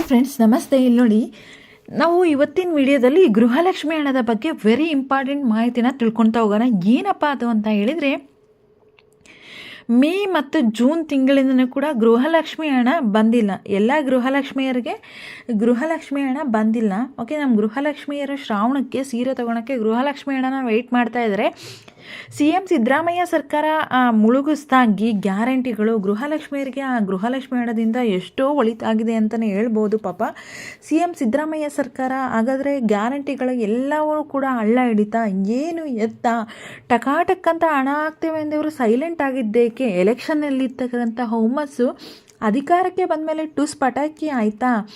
Hi friends ನಮಸ್ತೆ. ಇಲ್ಲಿ ನೋಡಿ, ನಾವು ಇವತ್ತಿನ ವಿಡಿಯೋದಲ್ಲಿ ಗೃಹಲಕ್ಷ್ಮಿ ಹಣದ ಬಗ್ಗೆ ವೆರಿ ಇಂಪಾರ್ಟೆಂಟ್ ಮಾಹಿತಿನ ತಿಳ್ಕೊತಾ ಹೋಗೋಣ. ಏನಪ್ಪ ಅದು ಅಂತ ಹೇಳಿದರೆ, ಮೇ ಮತ್ತು ಜೂನ್ ತಿಂಗಳಿಂದನೂ ಕೂಡ ಗೃಹಲಕ್ಷ್ಮಿ ಹಣ ಬಂದಿಲ್ಲ. ಎಲ್ಲ ಗೃಹಲಕ್ಷ್ಮಿಯರಿಗೆ ಗೃಹಲಕ್ಷ್ಮಿ ಹಣ ಬಂದಿಲ್ಲ. ಓಕೆ ನಮ್ಮ ಗೃಹಲಕ್ಷ್ಮಿಯರು ಶ್ರಾವಣಕ್ಕೆ, ಸೀರೆ ತೊಗೊಳಕ್ಕೆ ಗೃಹಲಕ್ಷ್ಮಿ ಹಣನ ವೆಯ್ಟ್ ಮಾಡ್ತಾ ಇದ್ದಾರೆ ಸಿ ಎಂ ಸಿದ್ದರಾಮಯ್ಯ ಸರ್ಕಾರ ಮುಳುಗಿಸ್ದಾಗಿ ಗ್ಯಾರಂಟಿಗಳು ಗೃಹಲಕ್ಷ್ಮಿಯರಿಗೆ, ಆ, ಗೃಹಲಕ್ಷ್ಮಿ ಹಣದಿಂದ ಎಷ್ಟೋ ಒಳಿತಾಗಿದೆ ಅಂತಲೇ ಹೇಳ್ಬೋದು ಪಾಪ. ಸಿ ಎಂ ಸಿದ್ದರಾಮಯ್ಯ ಸರ್ಕಾರ ಹಾಗಾದರೆ ಗ್ಯಾರಂಟಿಗಳು ಎಲ್ಲವೂ ಕೂಡ ಹಳ್ಳ ಹಿಡಿತಾ, ಏನು ಎತ್ತ? ಟಕಾಟಕ್ಕಂತ ಹಣ ಹಾಕ್ತೇವೆ ಅಂದವರು ಸೈಲೆಂಟ್ ಆಗಿದ್ದೇಕೆ? ಎಲೆಕ್ಷನ್ನಲ್ಲಿರ್ತಕ್ಕಂಥ ಹುಮ್ಮಸ್ಸು ಅಧಿಕಾರಕ್ಕೆ ಬಂದ ಮೇಲೆ ಟುಸ್ ಪಟಾಕಿ ಆಯಿತಾ?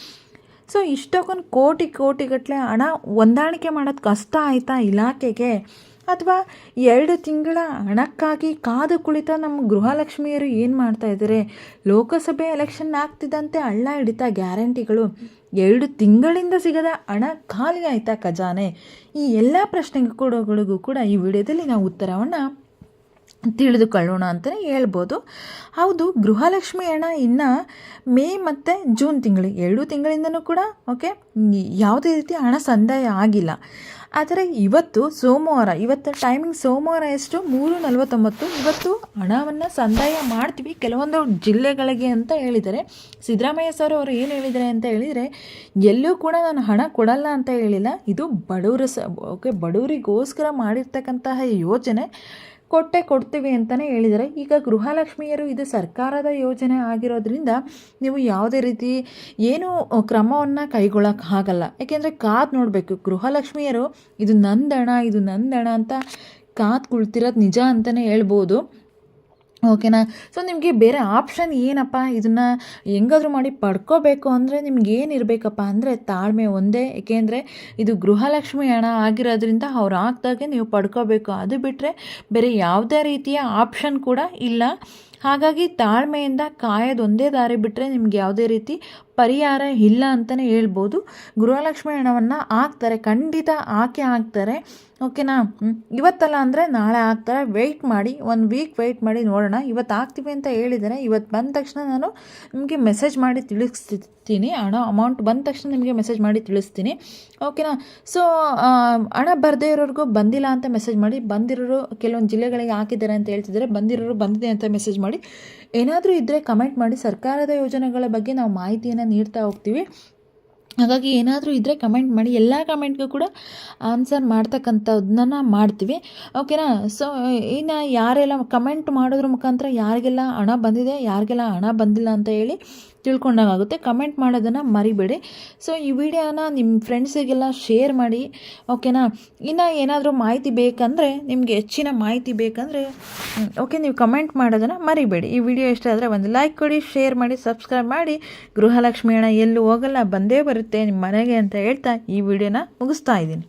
ಸೊ, ಇಷ್ಟಕ್ಕೊಂದು ಕೋಟಿ ಕೋಟಿಗಟ್ಟಲೆ ಹಣ ಹೊಂದಾಣಿಕೆ ಮಾಡೋದು ಕಷ್ಟ ಆಯಿತಾ ಇಲಾಖೆಗೆ? ಅಥವಾ ಎರಡು ತಿಂಗಳ ಹಣಕ್ಕಾಗಿ ಕಾದು ಕುಳಿತ ನಮ್ಮ ಗೃಹಲಕ್ಷ್ಮಿಯರು ಏನು ಮಾಡ್ತಾ ಇದ್ದಾರೆ? ಲೋಕಸಭೆ ಎಲೆಕ್ಷನ್ ಆಗ್ತಿದ್ದಂತೆ ಹಳ್ಳ ಹಿಡಿತಾ ಗ್ಯಾರಂಟಿಗಳು. ಎರಡು ತಿಂಗಳಿಂದ ಸಿಗದ ಹಣ ಖಾಲಿ ಆಯಿತಾ ಖಜಾನೆ? ಈ ಎಲ್ಲ ಪ್ರಶ್ನೆಗಳಿಗೂ ಕೂಡ ಈ ವಿಡಿಯೋದಲ್ಲಿ ನಾವು ಉತ್ತರವನ್ನು ತಿಳಿದುಕೊಳ್ಳೋಣ ಅಂತಲೇ ಹೇಳ್ಬೋದು. ಹೌದು, ಗೃಹಲಕ್ಷ್ಮಿ ಹಣ ಇನ್ನು ಮೇ ಮತ್ತು ಜೂನ್ ತಿಂಗಳು, ಎರಡು ತಿಂಗಳಿಂದನೂ ಕೂಡ ಓಕೆ ಯಾವುದೇ ರೀತಿ ಹಣ ಸಂದಾಯ ಆಗಿಲ್ಲ. ಆದರೆ ಇವತ್ತು ಸೋಮವಾರ, ಇವತ್ತು ಟೈಮಿಂಗ್ ಸೋಮವಾರ ಎಷ್ಟು? ಮೂರು ನಲವತ್ತೊಂಬತ್ತು. ಇವತ್ತು ಹಣವನ್ನು ಸಂದಾಯ ಮಾಡ್ತೀವಿ ಕೆಲವೊಂದು ಜಿಲ್ಲೆಗಳಿಗೆ ಅಂತ ಹೇಳಿದರೆ. ಸಿದ್ದರಾಮಯ್ಯ ಸರ್ ಅವರು ಏನು ಹೇಳಿದ್ದಾರೆ ಅಂತ ಹೇಳಿದರೆ, ಎಲ್ಲೂ ಕೂಡ ನಾನು ಹಣ ಕೊಡಲ್ಲ ಅಂತ ಹೇಳಿಲ್ಲ. ಇದು ಬಡವರ ಸ ಓಕೆ ಬಡವರಿಗೋಸ್ಕರ ಮಾಡಿರ್ತಕ್ಕಂತಹ ಯೋಜನೆ. ಕೊಟ್ಟೆ ಕೊಡ್ತೀವಿ ಅಂತಲೇ ಹೇಳಿದ್ದಾರೆ. ಈಗ ಗೃಹಲಕ್ಷ್ಮಿಯರು ಇದು ಸರ್ಕಾರದ ಯೋಜನೆ ಆಗಿರೋದ್ರಿಂದ ನೀವು ಯಾವುದೇ ರೀತಿ ಏನು ಕ್ರಮವನ್ನು ಕೈಗೊಳ್ಳೋಕೆ ಆಗಲ್ಲ. ಯಾಕೆಂದರೆ ಕಾದು ನೋಡಬೇಕು, ಗೃಹಲಕ್ಷ್ಮಿಯರು ಇದು ನಂದಣ ಇದು ನಂದಣ ಅಂತ ಕಾದು ಕುಳ್ತಿರೋದು ನಿಜ ಅಂತಲೇ ಹೇಳ್ಬೋದು. ಓಕೆನಾ? ಸೊ ನಿಮಗೆ ಬೇರೆ ಆಪ್ಷನ್ ಏನಪ್ಪ? ಇದನ್ನು ಹೆಂಗಾದ್ರೂ ಮಾಡಿ ಪಡ್ಕೋಬೇಕು ಅಂದರೆ ನಿಮ್ಗೆ ಏನಿರಬೇಕಪ್ಪ ಅಂದರೆ ತಾಳ್ಮೆ ಒಂದೇ. ಏಕೆಂದರೆ ಇದು ಗೃಹಲಕ್ಷ್ಮಿ ಹಣ ಆಗಿರೋದ್ರಿಂದ ಅವ್ರು ಹಾಕ್ದಾಗೆ ನೀವು ಪಡ್ಕೋಬೇಕು. ಅದು ಬಿಟ್ಟರೆ ಬೇರೆ ಯಾವುದೇ ರೀತಿಯ ಆಪ್ಷನ್ ಕೂಡ ಇಲ್ಲ. ಹಾಗಾಗಿ ತಾಳ್ಮೆಯಿಂದ ಕಾಯೋದೊಂದೇ ದಾರಿ ಬಿಟ್ಟರೆ ನಿಮ್ಗೆ ಯಾವುದೇ ರೀತಿ ಪರಿಹಾರ ಇಲ್ಲ ಅಂತಲೇ ಹೇಳ್ಬೋದು. ಗೃಹಲಕ್ಷ್ಮಿ ಹಣವನ್ನು ಹಾಕ್ತಾರೆ, ಖಂಡಿತ ಹಾಕಿ ಹಾಕ್ತಾರೆ. ಓಕೆನಾ ಇವತ್ತಲ್ಲ ಅಂದರೆ ನಾಳೆ ಹಾಕ್ತಾರೆ. ವೆಯ್ಟ್ ಮಾಡಿ ಒಂದು ವೀಕ್ ವೆಯ್ಟ್ ಮಾಡಿ ನೋಡೋಣ. ಇವತ್ತು ಹಾಕ್ತೀವಿ ಅಂತ ಹೇಳಿದರೆ ಇವತ್ತು ಬಂದ ತಕ್ಷಣ ನಾನು ನಿಮಗೆ ಮೆಸೇಜ್ ಮಾಡಿ ತಿಳಿಸ್ತೀನಿ. ಹಣ ಅಮೌಂಟ್ ಬಂದ ತಕ್ಷಣ ನಿಮಗೆ ಮೆಸೇಜ್ ಮಾಡಿ ತಿಳಿಸ್ತೀನಿ. ಓಕೆನಾ ಸೊ ಹಣ ಬರದೇ ಇರೋರಿಗೂ ಬಂದಿಲ್ಲ ಅಂತ ಮೆಸೇಜ್ ಮಾಡಿ, ಬಂದಿರೋರು ಕೆಲವೊಂದು ಜಿಲ್ಲೆಗಳಿಗೆ ಹಾಕಿದ್ದಾರೆ ಅಂತ ಹೇಳ್ತಿದ್ದಾರೆ. ಬಂದಿರೋರು ಬಂದಿದೆ ಅಂತ ಮೆಸೇಜ್ ಮಾಡಿ ಏನಾದರೂ ಇದ್ದರೆ ಕಮೆಂಟ್ ಮಾಡಿ. ಸರ್ಕಾರದ ಯೋಜನೆಗಳ ಬಗ್ಗೆ ನಾವು ಮಾಹಿತಿಯನ್ನು ನೀಡ್ತಾ ಹೋಗ್ತೀವಿ. ಹಾಗಾಗಿ ಏನಾದರೂ ಇದ್ದರೆ ಕಮೆಂಟ್ ಮಾಡಿ. ಎಲ್ಲ ಕಮೆಂಟ್ಗೂ ಕೂಡ ಆನ್ಸರ್ ಮಾಡ್ತಕ್ಕಂಥದ್ದನ್ನ ಮಾಡ್ತೀವಿ. ಓಕೆನಾ ಸೊ ಇನ್ನು ಯಾರೆಲ್ಲ ಕಮೆಂಟ್ ಮಾಡೋದ್ರ ಮುಖಾಂತರ ಯಾರಿಗೆಲ್ಲ ಹಣ ಬಂದಿದೆ, ಯಾರಿಗೆಲ್ಲ ಹಣ ಬಂದಿಲ್ಲ ಅಂತ ಹೇಳಿ ತಿಳ್ಕೊಂಡಾಗುತ್ತೆ ಕಮೆಂಟ್ ಮಾಡೋದನ್ನು ಮರಿಬೇಡಿ. ಸೊ ಈ ವಿಡಿಯೋನ ನಿಮ್ಮ ಫ್ರೆಂಡ್ಸಿಗೆಲ್ಲ ಶೇರ್ ಮಾಡಿ. ಓಕೆನಾ ಇನ್ನು ಏನಾದರೂ ಮಾಹಿತಿ ಬೇಕಂದರೆ, ನಿಮಗೆ ಹೆಚ್ಚಿನ ಮಾಹಿತಿ ಬೇಕಂದರೆ ಓಕೆ ನೀವು ಕಮೆಂಟ್ ಮಾಡೋದನ್ನು ಮರಿಬೇಡಿ. ಈ ವಿಡಿಯೋ ಇಷ್ಟ ಆದರೆ ಒಂದು ಲೈಕ್ ಕೊಡಿ ಶೇರ್ ಮಾಡಿ ಸಬ್ಸ್ಕ್ರೈಬ್ ಮಾಡಿ. ಗೃಹಲಕ್ಷ್ಮಿ ಅಣ್ಣ ಎಲ್ಲೂ ಹೋಗಲ್ಲ, ಬಂದೇ ಬರುತ್ತೆ ನಿಮ್ಮ ಮನೆಗೆ ಅಂತ ಹೇಳ್ತಾ ಈ ವಿಡಿಯೋನ ಮುಗಿಸ್ತಾ ಇದ್ದೀನಿ.